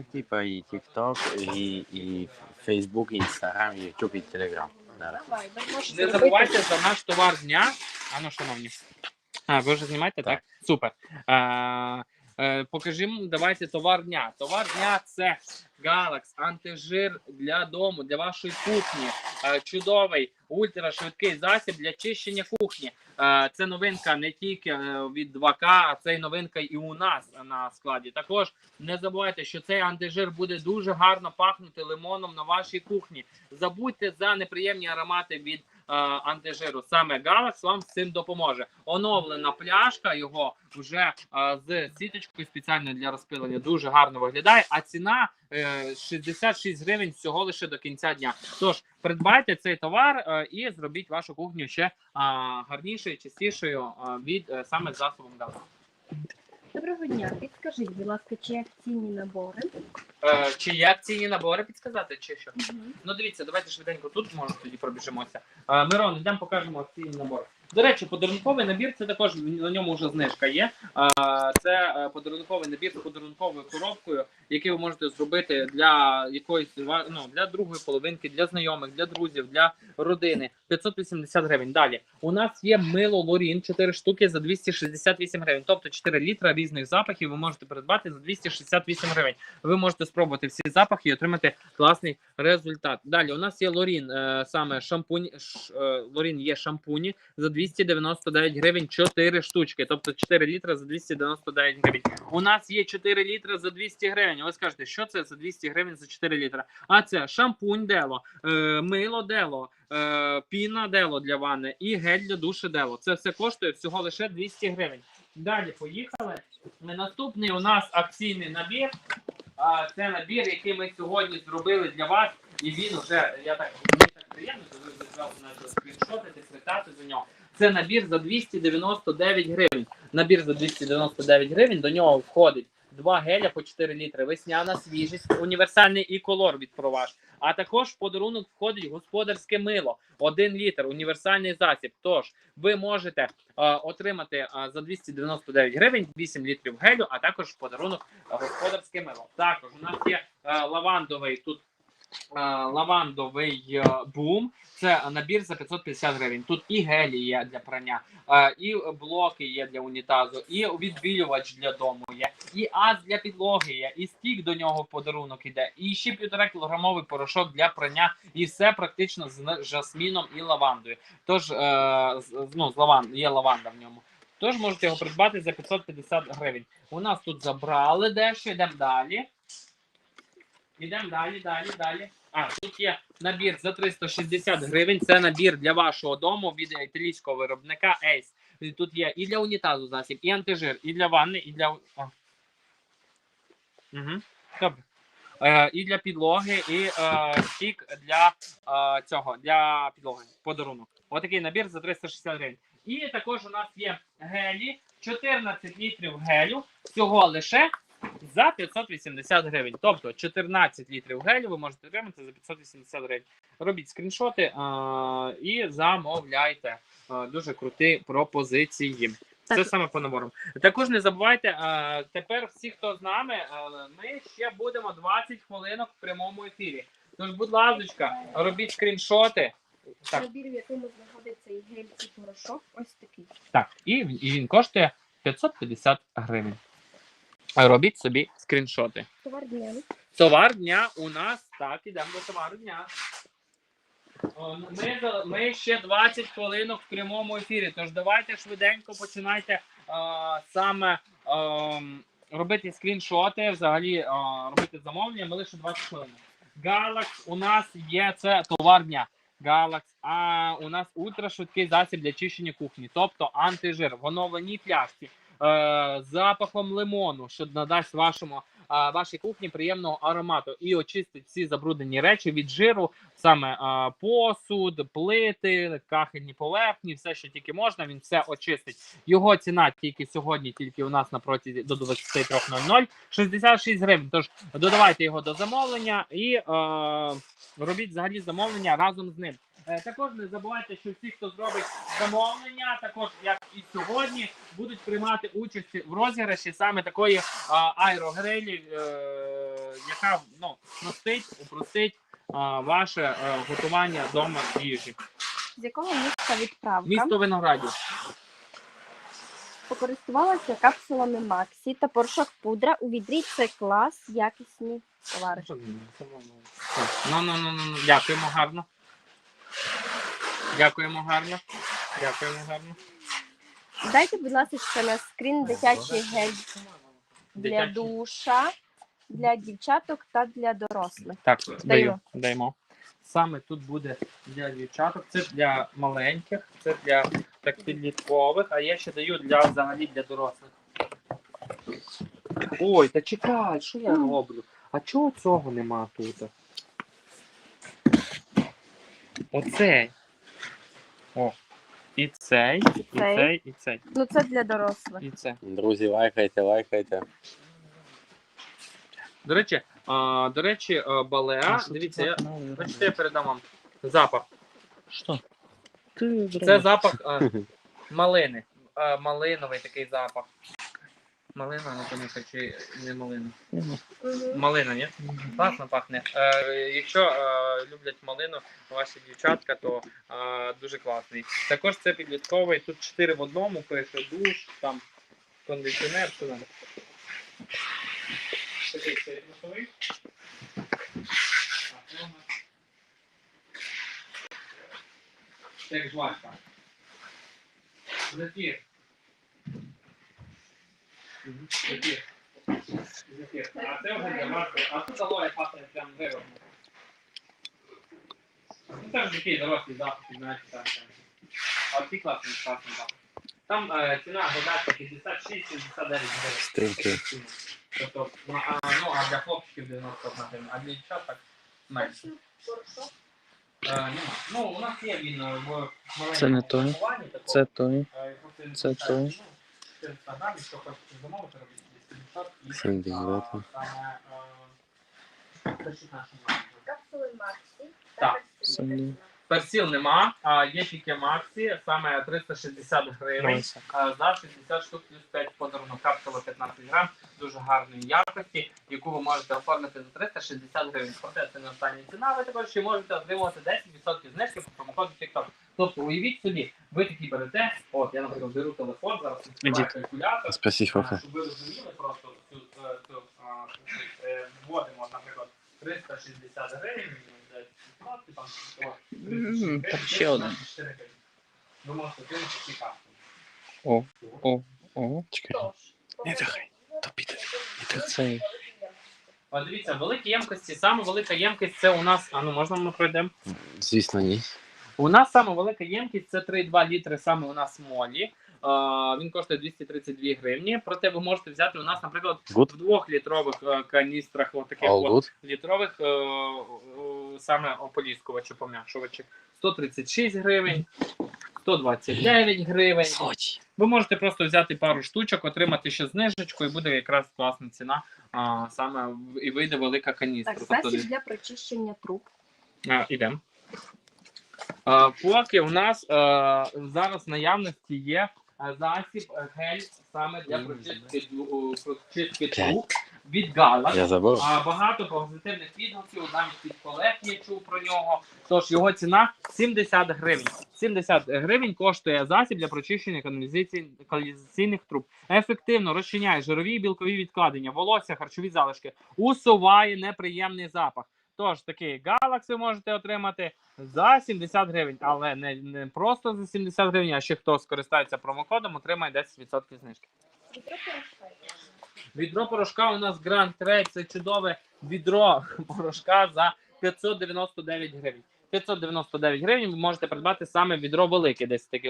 Так, типа і TikTok, і, і Facebook, і Instagram, і YouTube, і Telegram. Да. Не забувайте за наш товар дня. А ну, шановні. А, ви вже знімаєте, так? Так. Супер. А, е, покажімо, давайте товар дня. Товар дня це Galax, антижир для дому, для вашої кухні. Е, чудовий ультрашвидкий засіб для чищення кухні. Е, це новинка не тільки е, від 2К, а це й новинка і у нас на складі. Також не забувайте, що цей антижир буде дуже гарно пахнути лимоном на вашій кухні. Забудьте за неприємні аромати від антижиру. Саме Galax вам з цим допоможе. Оновлена пляшка його вже е, з сіточкою спеціально для розпилення дуже гарно виглядає. А ціна е, 66 гривень всього лише до кінця дня. Тож придбайте цей товар е, і зробіть вашу кухню ще е, гарнішою, чистішою е, від е, саме засобом Galax. Доброго дня. Підскажіть, будь ласка, чи акційні набори? Е, чи є акційні набори підсказати, чи що? Угу. Ну дивіться, давайте швиденько тут може тоді пробіжимося. Е, Мирон, йдемо покажемо акційні набор. До речі, подарунковий набір це також на ньому вже знижка є. Це е, подарунковий набір з подарунковою коробкою, який ви можете зробити для якоїсь ну, для другої половинки, для знайомих, для друзів, для родини. 580 гривень. Далі у нас є мило Лорін 4 штуки за 268 гривень. Тобто 4 літра різних запахів ви можете придбати за 268 гривень. Ви можете спробувати всі запахи і отримати класний результат. Далі у нас є Лорін, е, саме шампунь. Е, Лорін є шампуні за 299 гривень 4 штучки, тобто 4 літра за 299 гривень. У нас є 4 літра за 200 гривень. Ви скажете, що це за 200 гривень за 4 літра? А це шампунь дело, е, мило дело, е, піна дело для ванни і гель для душу дело. Це все коштує всього лише 200 гривень. Далі поїхали. Наступний у нас акційний набір. А, це набір, який ми сьогодні зробили для вас, і він вже я так мені так приємно, що ви відразу почали скріншотити, світати за нього. Це набір за 299 гривень. Набір за 299 гривень. До нього входить два геля по 4 літри, весняна свіжість, універсальний і колор від проваж. А також в подарунок входить господарське мило, 1 літр, універсальний засіб. Тож ви можете е, отримати е, за 299 гривень 8 літрів гелю, а також в подарунок е, господарське мило. Також у нас є е, лавандовий тут. Е, Лавандовий е, бум це набір за 550 гривень. Тут і гелі є для прання, е, і блоки є для унітазу, і відбілювач для дому є, і аз для підлоги є, і стік до нього в подарунок іде, і ще півтора кілограмовий порошок для прання, і все практично з жасміном і лавандою. Тож ну, з лаван є лаванда в ньому. Тож можете його придбати за 550 гривень. У нас тут забрали дещо, йдемо далі. Йдемо далі, далі, далі. А, тут є набір за 360 гривень. Це набір для вашого дому від італійського виробника Ace. Тут є і для унітазу засіб, і антижир, і для ванни, і для. О. Угу. Добре. Е, і для підлоги, і е, стік для е, цього, для підлоги. Подарунок. Отакий набір за 360 гривень. І також у нас є гелі, 14 літрів гелю, всього лише за 580 гривень. Тобто 14 літрів гелю ви можете отримати за 580 гривень. Робіть скріншоти а, і замовляйте. А, дуже круті пропозиції. Це саме по наборам. Також не забувайте, а, тепер всі, хто з нами, а, ми ще будемо 20 хвилинок в прямому ефірі. Тож, будь ласка, робіть скріншоти. Так, Набір, в якому знаходиться і гель, і порошок, ось такий. так, і, і він коштує 550 гривень. Робіть собі скріншоти. Товар дня. Товар дня у нас так, ідемо до товару дня. Ми, ми ще 20 хвилинок в прямому ефірі. Тож давайте швиденько починайте а, саме ем, робити скріншоти, взагалі а, робити замовлення. Ми лише 20 хвилин. Galax у нас є це товар дня. Galax, а у нас ультрашвидкий засіб для чищення кухні, тобто антижир в оновленій пляшці запахом лимону, що надасть вашому вашій кухні приємного аромату і очистить всі забруднені речі від жиру, саме посуд, плити, кахельні поверхні, все, що тільки можна, він все очистить. Його ціна тільки сьогодні, тільки у нас на протязі до 23.00 66 гривень. Тож додавайте його до замовлення і е, робіть взагалі замовлення разом з ним. Е, Також не забувайте, що всі, хто зробить замовлення, також як і сьогодні, будуть приймати участь в розіграші саме такої а, аерогрилі, е, яка ну, простить, упростить а, ваше е, готування вдома їжі. З якого міста відправка? Місто Виноградів. Покористувалася капсулами Максі та порошок пудра у відрі це клас, якісні товари. Ну, ну, ну, ну, ну, дякуємо гарно. Дякуємо гарно. Дякуємо гарно. Дайте, будь ласка, на скрін дитячий гель для Дитячий. душа, для дівчаток та для дорослих. Так, даю, даємо. Саме тут буде для дівчаток, це для маленьких, це для так підліткових, а я ще даю для взагалі для дорослих. Ой, та чекай, що я роблю? А чого цього нема тут? Оцей. О. І цей, і Цей. цей, і цей, Ну це для дорослих. і це. Друзі, лайкайте, лайкайте. До речі, а, до речі, а, балеа, дивіться, я, бачите, я передам вам запах. Що? Це запах а, малини. А, малиновий такий запах. Малина, не пам'ятаю, чи не малина. Малина, ні? Класно пахне. Е, якщо е, люблять малину ваші дівчатка, то е, дуже класний. Також це підлітковий. Тут 4 в одному, пише душ, там кондиціонер, що там. Такий це душовий. Так, ну, у нас Це як жвачка. Зефір. Мгм, Зефір. Зефір. А це вже для вас. А тут алоє пахне прям деревом. Ну це ж такий дорослий запах, знаєте, там. там. А ці класний класний запах. Там е, ціна додатка 56-69 гривень. Стрімки. Тобто, ну, а, ну, а для хлопчиків 91 гривень, а для дівчат так менше. Е, нема. Ну, у нас є він е, в маленькому Це не той. такому. Це той. Е, просто він це той. 400 грамів, що хочете замовити, робіть 250 і, Сім номером. Капсули Максі. Так. Самі. Персіл нема, а є тільки Максі, саме 360 гривень. А, за 60 штук плюс 5 подарунок. Капсула 15 грам, дуже гарної якості, яку ви можете оформити за 360 гривень. Проте це не остання ціна. Ви також ще можете отримувати 10% знижки по промокоду TikTok. Тобто уявіть собі, ви такі берете, от я, наприклад, беру телефон, зараз відкриваю калькулятор, Спасибо, щоб ви розуміли просто цю, е, е, вводимо, наприклад, 360 гривень, там, о, 360 М, гривень, так ще один. Ви можете отримати ці капсули. О, о, о. Чекай. Не дихай, то піде. І цей. О, дивіться, великі ємкості, саме велика ємкість це у нас. А ну можна ми пройдемо? Звісно, ні. У нас саме велика ємкість це 3,2 літри саме у нас молі. Е, він коштує 232 гривні. Проте ви можете взяти у нас, наприклад, Good? в двохлітрових е, каністрах, отаких All от, good? літрових е, е, саме ополіскувачів, пом'якшувачів. 136 гривень, 129 гривень. Ви можете просто взяти пару штучок, отримати ще знижечку, і буде якраз класна ціна. А, саме і вийде велика каністра. Так, Тобто, засіб для прочищення труб. а, ідемо. Поки у нас зараз наявності є засіб гель саме для прочистки, прочистки труб від Gala. Я забув. А багато позитивних відгуків, навіть від колег я чув про нього. Тож його ціна 70 гривень. 70 гривень коштує засіб для прочищення каналізаційних труб. Ефективно розчиняє жирові і білкові відкладення, волосся, харчові залишки, усуває неприємний запах. Тож такий Galaxy ви можете отримати за 70 гривень, але не, не просто за 70 гривень, а ще хто скористається промокодом, отримає 10% знижки. Відро порошка у нас Grand Trade, це чудове відро порошка за 599 гривень. 599 гривень ви можете придбати саме відро велике, 10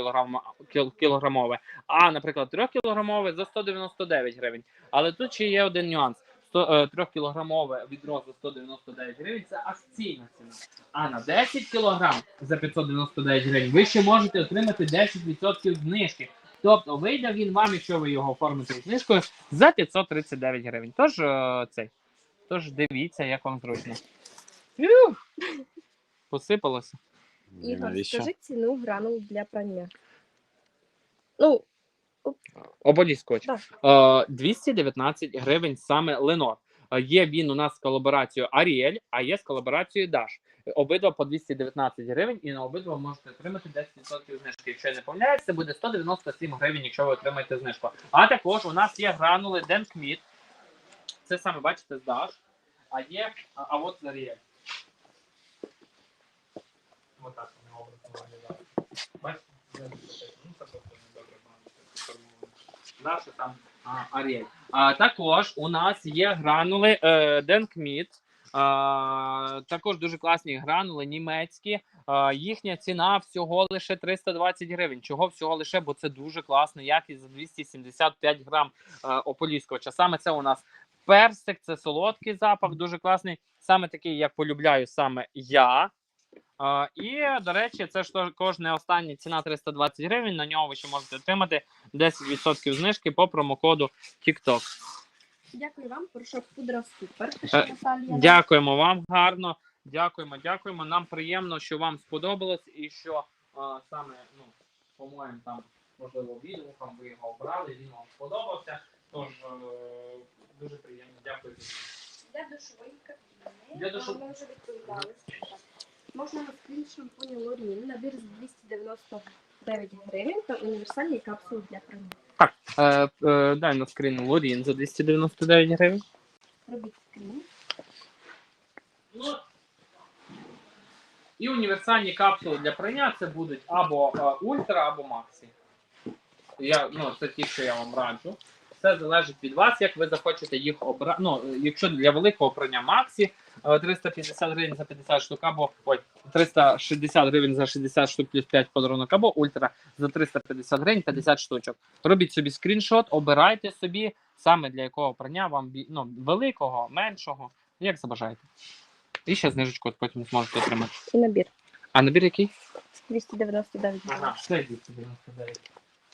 кілограмове. А, наприклад, 3 кілограмове за 199 гривень. Але тут ще є один нюанс. 3 кілограмове відро за 199 гривень це акційна ціна. А на 10 кілограм за 599 гривень ви ще можете отримати 10% знижки. Тобто вийде він вам, якщо ви його оформите знижкою, за 539 гривень. Тож е, цей. Тож дивіться, як вам зручно. Посипалося. Ігор, скажи ціну гранул для прання. Ну, Оболіскоч. Так. Е, 219 гривень саме Ленор. Е, Є він у нас з колаборацією Ariel, а є з колаборацією Dash. Обидва по 219 гривень, і на обидва можете отримати 10% знижки. Якщо я не помиляюсь, це буде 197 гривень, якщо ви отримаєте знижку. А також у нас є гранули Денкміт. Це саме бачите з Dash. А є, а, а от з Ariel. Отак вони образно виглядають. Бачите? Ну, це просто недобре сформовано. Далі там а, Ariel. А, також у нас є гранули е, Денкміт. А, також дуже класні гранули німецькі. А, їхня ціна всього лише 320 гривень. Чого всього лише? Бо це дуже класна якість за 275 грам а, ополіскувача. Саме це у нас персик, це солодкий запах, дуже класний. Саме такий, як полюбляю саме я. І, до речі, це ж також не остання ціна 320 гривень. На нього ви ще можете отримати 10% знижки по промокоду TikTok. Дякую вам, порошок пудра супер. Наталія. Дякуємо вам гарно. Дякуємо, дякуємо. Нам приємно, що вам сподобалось і що а, саме, ну, по-моєму, там можливо відгуком ви його обрали, він вам сподобався. Тож е, дуже приємно. Дякую. Для душової кабіни. Для душу- Ми вже відповідали. Можна на скрін шампуні Лорін, набір з 299 гривень та універсальні капсули для прання. Так, е, е, дай на скрін Лорін за 299 гривень. Робіть скрін. І універсальні капсули для прання це будуть або е, ультра, або максі. Я, ну, це ті, що я вам раджу. Це залежить від вас, як ви захочете їх обрати. Ну, е, якщо для великого прання максі е, 350 гривень за 50 штук, або ой, 360 гривень за 60 штук плюс 5 подарунок, або ультра за 350 гривень 50 штучок. Робіть собі скріншот, обирайте собі саме для якого прання вам ну, великого, меншого, як забажаєте. І ще знижечку от потім зможете отримати. І набір. А набір який? 299 гривень. Ага, це 299.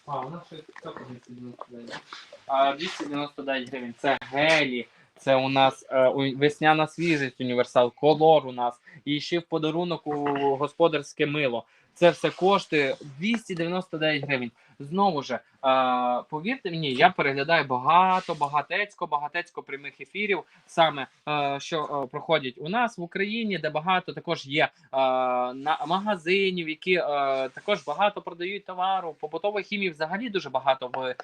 А, вона ще по 299. А 299 гривень. Це гелі. Це у нас е, весняна свіжість універсал, колор у нас. І ще в подарунок у господарське мило. Це все коштує 299 гривень. Знову ж, повірте мені, я переглядаю багато, багатецько, багатецько прямих ефірів, саме е, що е, проходять у нас в Україні, де багато також є е, на магазинів, які також багато продають товару. Побутової хімії взагалі дуже багато в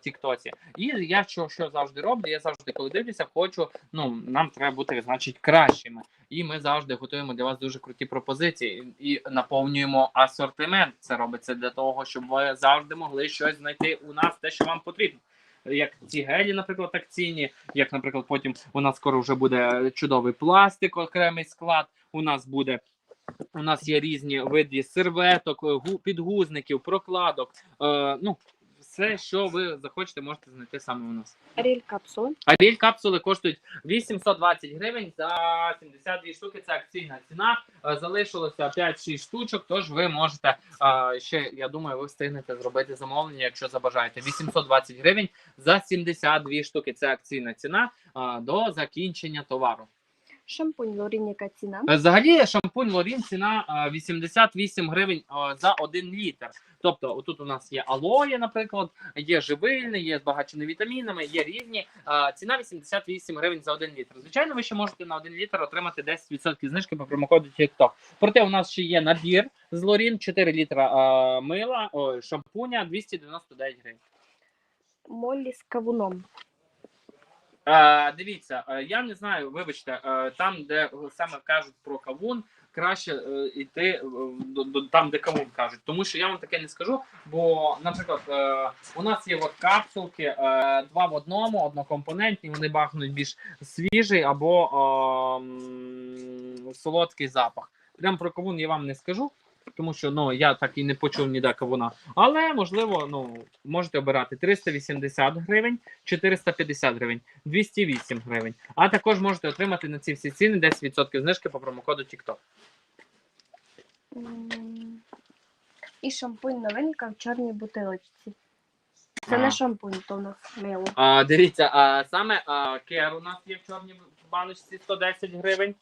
Тіктоці. І я що, що завжди роблю? Я завжди, коли дивлюся, хочу. Ну нам треба бути, значить, кращими. І ми завжди готуємо для вас дуже круті пропозиції і наповнюємо асортимент. Це робиться для того, щоб ви завжди могли щось знайти у нас, те, що вам потрібно. Як ці гелі, наприклад, акційні, як, наприклад, потім у нас скоро вже буде чудовий пластик, окремий склад. У нас буде. У нас є різні види серветок, гу- підгузників, прокладок. Е, ну, все, що ви захочете, можете знайти саме у нас. Аріель капсули. Аріель капсули коштують 820 гривень за 72 штуки. Це акційна ціна. Е, Залишилося 5-6 штучок. Тож ви можете е, ще, я думаю, ви встигнете зробити замовлення, якщо забажаєте. 820 гривень за 72 штуки. Це акційна ціна е, до закінчення товару. Шампунь Лорін, яка ціна? Е, Взагалі, шампунь Лорін ціна е, 88 гривень е, за 1 літр. Тобто, отут у нас є алоє, наприклад, є живильний, є збагачений вітамінами, є різні. Е, Ціна 88 гривень за 1 літр. Звичайно, ви ще можете на 1 літр отримати 10% знижки по промокоду TikTok. Проте у нас ще є набір з Лорін, 4 літра е, мила, шампуня 299 гривень. Моллі з кавуном. Е, дивіться, е, я не знаю, вибачте, е, там, де саме кажуть про кавун, краще йти до, там, де кавун кажуть. Тому що я вам таке не скажу. Бо, наприклад, у нас є капсулки, два в одному, однокомпонентні, вони бахнуть більш свіжий або е, солодкий запах. Прям про кавун я вам не скажу. Тому що ну я так і не почув ніде кавуна. Але можливо, ну можете обирати 380 гривень, 450 гривень, 208 гривень. А також можете отримати на ці всі ціни 10% знижки по промокоду TikTok. І шампунь новинка в чорній бутилочці. Це А. не шампунь, то у нас мило. А, дивіться, а, саме а, кер у нас є в чорній баночці 110 гривень.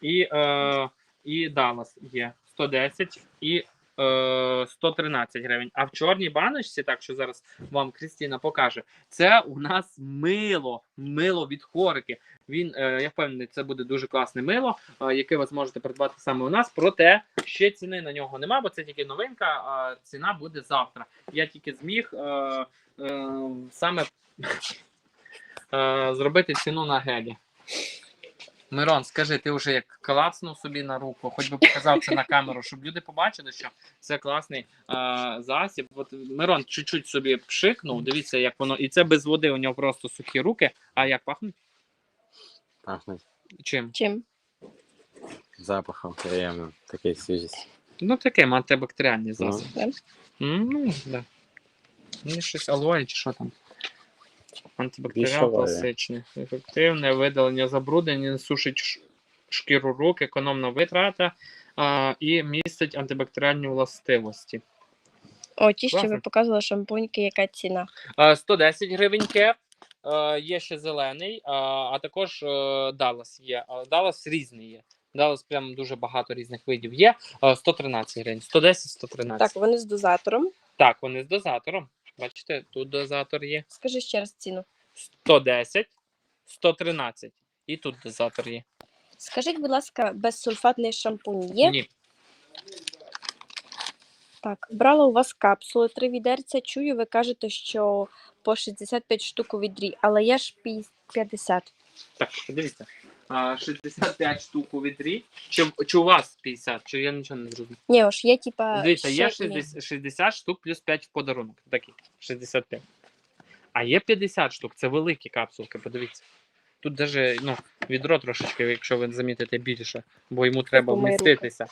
І, е, і Dallas є 110 і е, 113 гривень. А в чорній баночці, так що зараз вам Крістіна покаже, це у нас мило, мило від хорики. Він, е, я впевнений, це буде дуже класне мило, е, яке ви зможете придбати саме у нас. Проте ще ціни на нього нема, бо це тільки новинка. А ціна буде завтра. Я тільки зміг е, е, саме е, зробити ціну на гелі. Мирон, скажи, ти вже як клацнув собі на руку, хоч би показав це на камеру, щоб люди побачили, що це класний е, засіб. От Мирон чуть-чуть собі пшикнув. Дивіться, як воно. І це без води, у нього просто сухі руки. А як пахнуть? Пахнуть Чим? Чим? запахом приємним, такий свіжість. Ну, таке антибактеріальний Ну. засіб. М, Ну, да. Ну, щось алоє чи що там. Антибактеріал класичний. Ефективне видалення забруднення, не сушить ш- шкіру рук, економна витрата а, і містить антибактеріальні властивості. О, ті, що ви показували шампуньки, яка ціна. А, 110 гривень кеп. Е, Є ще зелений, а, а також Даллас є. Даллас різний є. Даллас прям дуже багато різних видів є. Е, 113 гривень. 110, 113. Так, вони з дозатором. Так, вони з дозатором. Бачите, тут дозатор є. Скажи ще раз ціну. 110, 113. І тут дозатор є. Скажіть, будь ласка, безсульфатний шампунь є? Ні. Так, брала у вас капсули, три відерця. Чую, ви кажете, що по 65 штук у відрі, але я ж пі- 50. Так, дивіться. А, 65 штук у відрі. Чи, чи у вас 50? Чи я нічого не зрозумів? Ні, ось є типа. Дивіться, є ще- ні. 60, 60 штук плюс 5 в подарунок. Такі. 65. А є 50 штук, це великі капсулки, подивіться. Тут даже ну, відро трошечки, якщо ви замітите більше, бо йому треба мої руки. вміститися.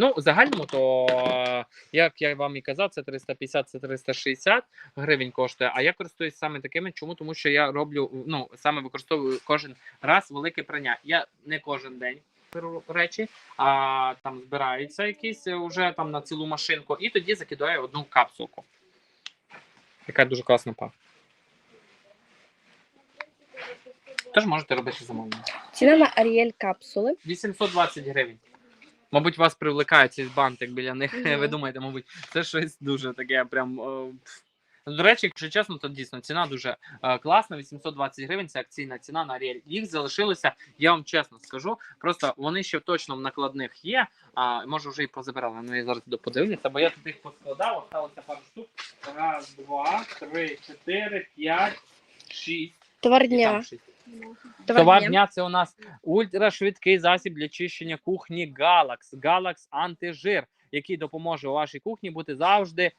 Ну, в загальному, то е, як я вам і казав, це 350, це 360 гривень коштує. А я користуюсь саме такими. Чому? Тому що я роблю, ну саме використовую кожен раз велике прання. Я не кожен день беру речі, а там збираються якісь вже там на цілу машинку, і тоді закидаю одну капсулку. Яка дуже класно пахне. Тож можете робити замовлення. Ціна на Аріель капсули. 820 гривень. Мабуть, вас привлекає цей бантик біля них. Мгм. Ви думаєте, мабуть, це щось дуже таке прям. пф. До речі, якщо чесно, то дійсно ціна дуже е, класна. 820 гривень це акційна ціна на Ariel. Їх залишилося, я вам чесно скажу. Просто вони ще точно в накладних є. А може вже і позабирали. Ну я зараз до подивлюся, бо я тут їх поскладав, осталося пару штук. Раз, два, три, чотири, п'ять, шість. Товар І там шість. Товар Товар дня. дня це у нас ультрашвидкий засіб для чищення кухні Galax. Galax антижир, який допоможе вашій кухні бути завжди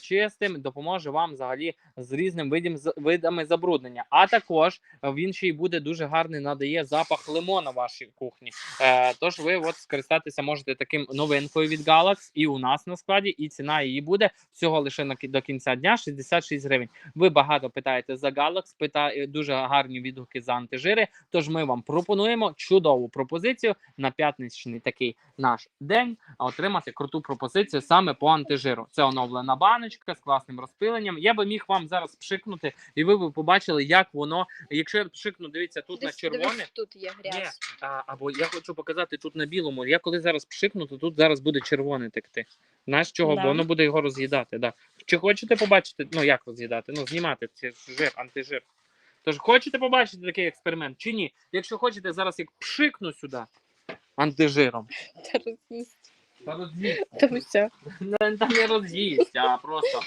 чистим, допоможе вам взагалі з різним видом, видами забруднення. А також е, він ще й буде дуже гарний, надає запах лимона вашій кухні. Е, тож ви от скористатися можете таким новинкою від Galax і у нас на складі, і ціна її буде всього лише на до кінця дня 66 гривень. Ви багато питаєте за Galax, питає дуже гарні відгуки за антижири. Тож ми вам пропонуємо чудову пропозицію на п'ятничний такий наш день. Отримати круту пропозицію саме по антижиру. Це оновлена баночка з класним розпиленням. Я би міг вам зараз пшикнути, і ви б побачили, як воно. Якщо я пшикну, дивіться тут на червоне. дивись, тут є Ні, грязь. а, або я хочу показати тут на білому. Я коли зараз пшикну, то тут зараз буде червоне текти. Знаєш чого? Да. Бо воно буде його роз'їдати. Да. Чи хочете побачити, ну як роз'їдати? Ну, знімати цей жир, антижир. Тож хочете побачити такий експеримент чи ні? Якщо хочете, зараз як пшикну сюди антижиром. Та роз'їсть. Та все. Не- Та не роз'їсть, а просто е,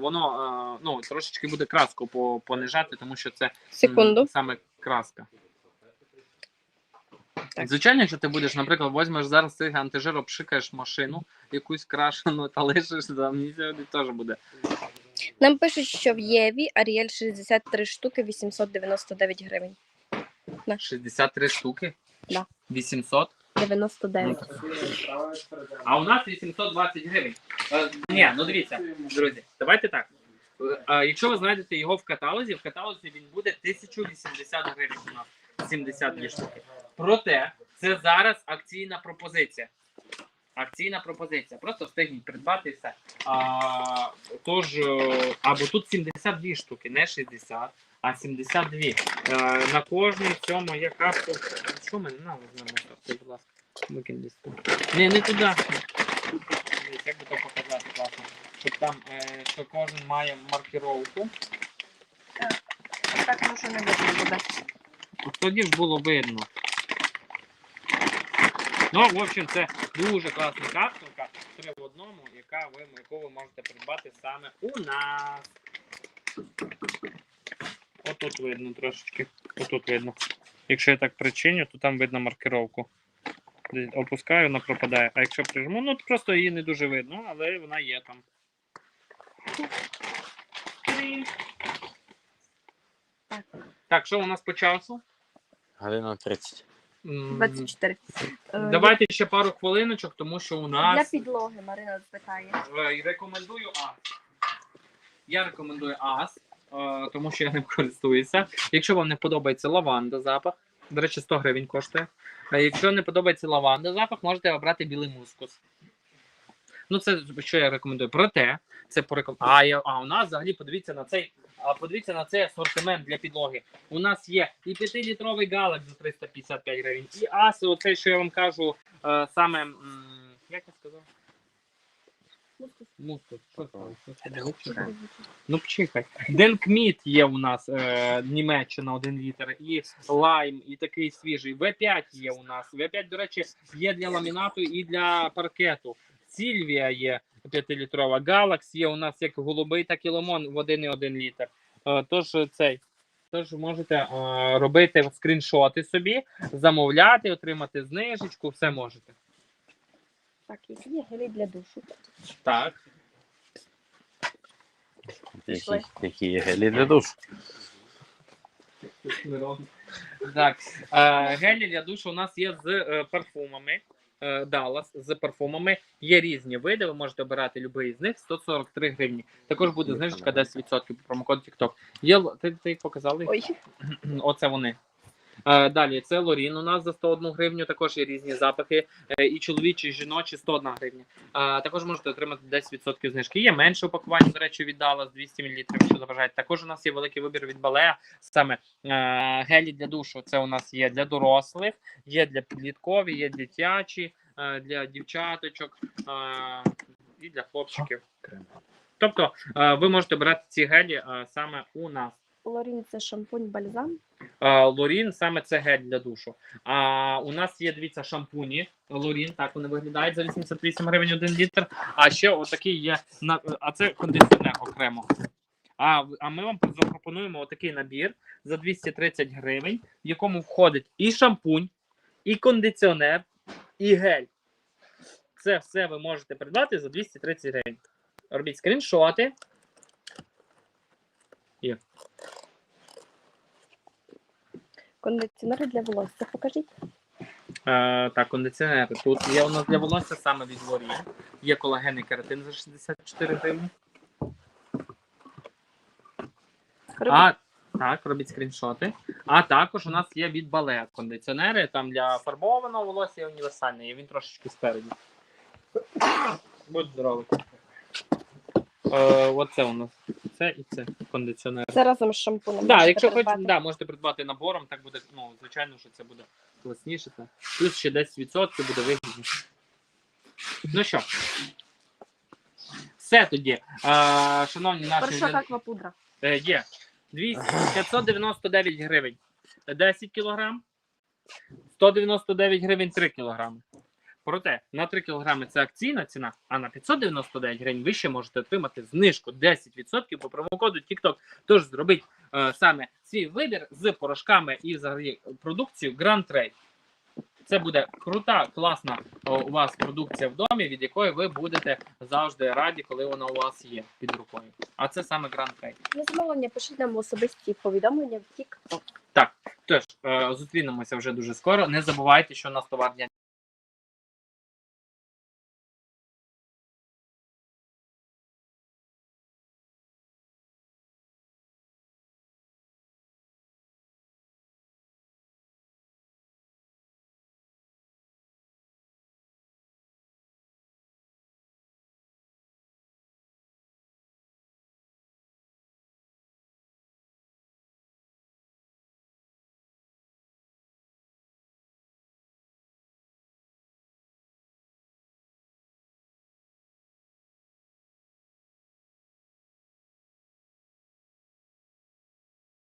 воно е, ну, трошечки буде краску по- понижати, тому що це м, Секунду. саме краска. Так. Звичайно, якщо ти будеш, наприклад, візьмеш зараз цей антижир, обшикаєш машину, якусь крашену та лишиш, там мені сьогодні теж буде. Нам пишуть, що в Єві Аріель 63 штуки 899 гривень. 63 штуки. Да. 800. 99. А у нас 820 гривень. Е, ні, ну дивіться, друзі, давайте так. Е, якщо ви знайдете його в каталозі, в каталозі він буде 1080 гривень у нас. 72 штуки. Проте це зараз акційна пропозиція. Акційна пропозиція. Просто встигніть придбати все. А, тож, е, або тут 72 штуки, не 60, а 72. Е, на кожній цьому є капсул. Що мене на візьмемо, будь ласка. Викинь десь тут. Ні, не туди. Дивись, Як би то показати класно? Щоб там, е, що кожен має маркировку. Так, може не видно буде. От тоді ж було видно. Ну, в общем, це дуже класна капсулка, три в одному, яка ви, яку ви можете придбати саме у нас. Отут видно трошечки. Отут видно. Якщо я так причиню, то там видно маркировку. Опускаю, вона пропадає. А якщо прижму, ну то просто її не дуже видно, але вона є там. Так. Що у нас по часу? Година 30. М, 24. Е, Давайте ще пару хвилиночок, тому що у нас. Для підлоги Марина питає. е, рекомендую ас. Я рекомендую ас, тому що я ним користуюся. Якщо вам не подобається лаванда запах, до речі, 100 гривень коштує. Якщо не подобається лаванда запах, можете обрати білий мускус. Ну, це що я рекомендую. Проте, це по реком... а, я... а у нас взагалі подивіться на цей. А подивіться на цей асортимент для підлоги. У нас є і 5-літровий галак за 355 гривень, і аси, оце, що я вам кажу, е, саме. Як я сказав? Мускус. Що це? Що це? Вичихай. Ну. Денкміт є у нас е, Німеччина 1 літр, і лайм, і такий свіжий. В5 є у нас. В5, до речі, є для ламінату і для паркету. Сільвія є 5-літрова. Галакс є у нас як голубий, так і лимон в 1,1 літр. Е, тож цей. Тож можете е, робити скріншоти собі, замовляти, отримати знижечку, все можете. Так, які є гелі для душу. Так. Пішли. Які, які є гелі для душу. Так, е, гелі для душу у нас є з е, парфумами. Е, з парфумами. Є різні види, ви можете обирати будь-який з них 143 гривні. Також буде знижечка 10% промокод TikTok. Є л- ти, ти їх показали? Ой, Оце вони. Е, Далі це Лорін у нас за 101 гривню, також є різні запахи. е, І чоловічі, і жіночі 101 гривня. Е, Також можете отримати 10% знижки. Є менше упакування, до речі, від Dallas 200 мл, якщо забажаєте. Також у нас є великий вибір від Балея. Саме гелі для душу. Це у нас є для дорослих, є для підліткові, є дитячі, е, для дівчаточок і для хлопчиків. Тобто ви можете брати ці гелі саме у нас. Лорін це шампунь, бальзам. Е, Лорін саме це гель для душу. А у нас є дивіться шампуні. Лорін, так вони виглядають за 88 гривень 1 літр. А ще отакий є на а це кондиціонер окремо. А, а ми вам запропонуємо отакий набір за 230 гривень, в якому входить і шампунь, і кондиціонер, і гель. Це все ви можете придбати за 230 гривень. Робіть скріншоти. Кондиціонери для волосся. Покажіть. Е, так, кондиціонери. Тут є у нас для волосся саме від Лорі. Є колаген і кератин за 64 гривні. А, так, робіть скріншоти. А також у нас є від бале кондиціонери. Там для фарбованого волосся є універсальний, він трошечки спереді. Будь здоровий. Е, оце у нас. Це і це кондиціонер. Це разом з шампунем. Да, якщо хочете, да, можете придбати набором, так буде, ну, звичайно, що це буде класніше. Це. Плюс ще 10% буде вигідніше. Ну що, все тоді. Е, шановні наші Порошок гляд- аквапудра. е, є 200, 599 гривень 10 кілограм, 199 гривень 3 кілограми. Проте на 3 кілограми це акційна ціна, а на 599 гривень ви ще можете отримати знижку 10% по промокоду TikTok. Тож зробіть е, саме свій вибір з порошками і взагалі продукцією Grand Trade. Це буде крута, класна о, у вас продукція в домі, від якої ви будете завжди раді, коли вона у вас є під рукою. А це саме Grand Trade. Для замовлення пишіть нам особисті повідомлення в TikTok. Тож е, зустрінемося вже дуже скоро. Не забувайте, що у нас товар дня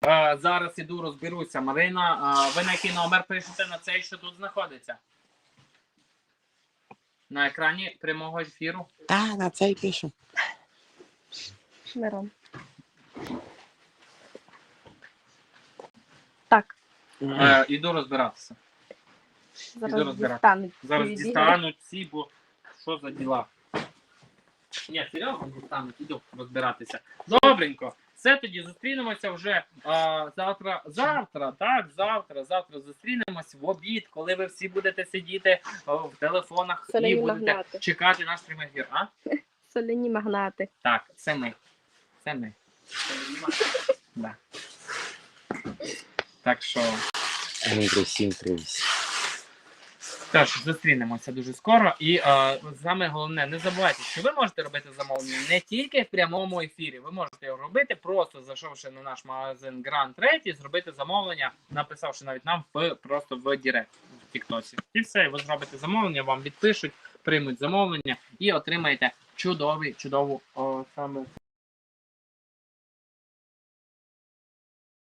Е, зараз іду розберуся. Марина, е, ви на який номер пишете на цей, що тут знаходиться? На екрані прямого ефіру. Та, на цей пишу. Мирон. Так, Е, іду розбиратися. зараз розбирати. дістануть. Зараз дістануть ці, бо що за діла? Ні, серйозно дістануть, іду розбиратися. Добренько. Все тоді зустрінемося вже а, завтра. Завтра, так, завтра, завтра зустрінемось в обід, коли ви всі будете сидіти о, в телефонах і будете магнати. чекати наш прямий ефір. А? Соляні магнати. Так, це ми. Це ми. Да. Так що. Angry Sim 38. Тож зустрінемося дуже скоро. І е, саме головне, не забувайте, що ви можете робити замовлення не тільки в прямому ефірі. Ви можете його робити, просто зайшовши на наш магазин Grand Trade, зробити замовлення, написавши навіть нам в просто в Директ в Тіктосі. І все, ви зробите замовлення, вам відпишуть, приймуть замовлення і отримаєте чудовий, чудову о, саме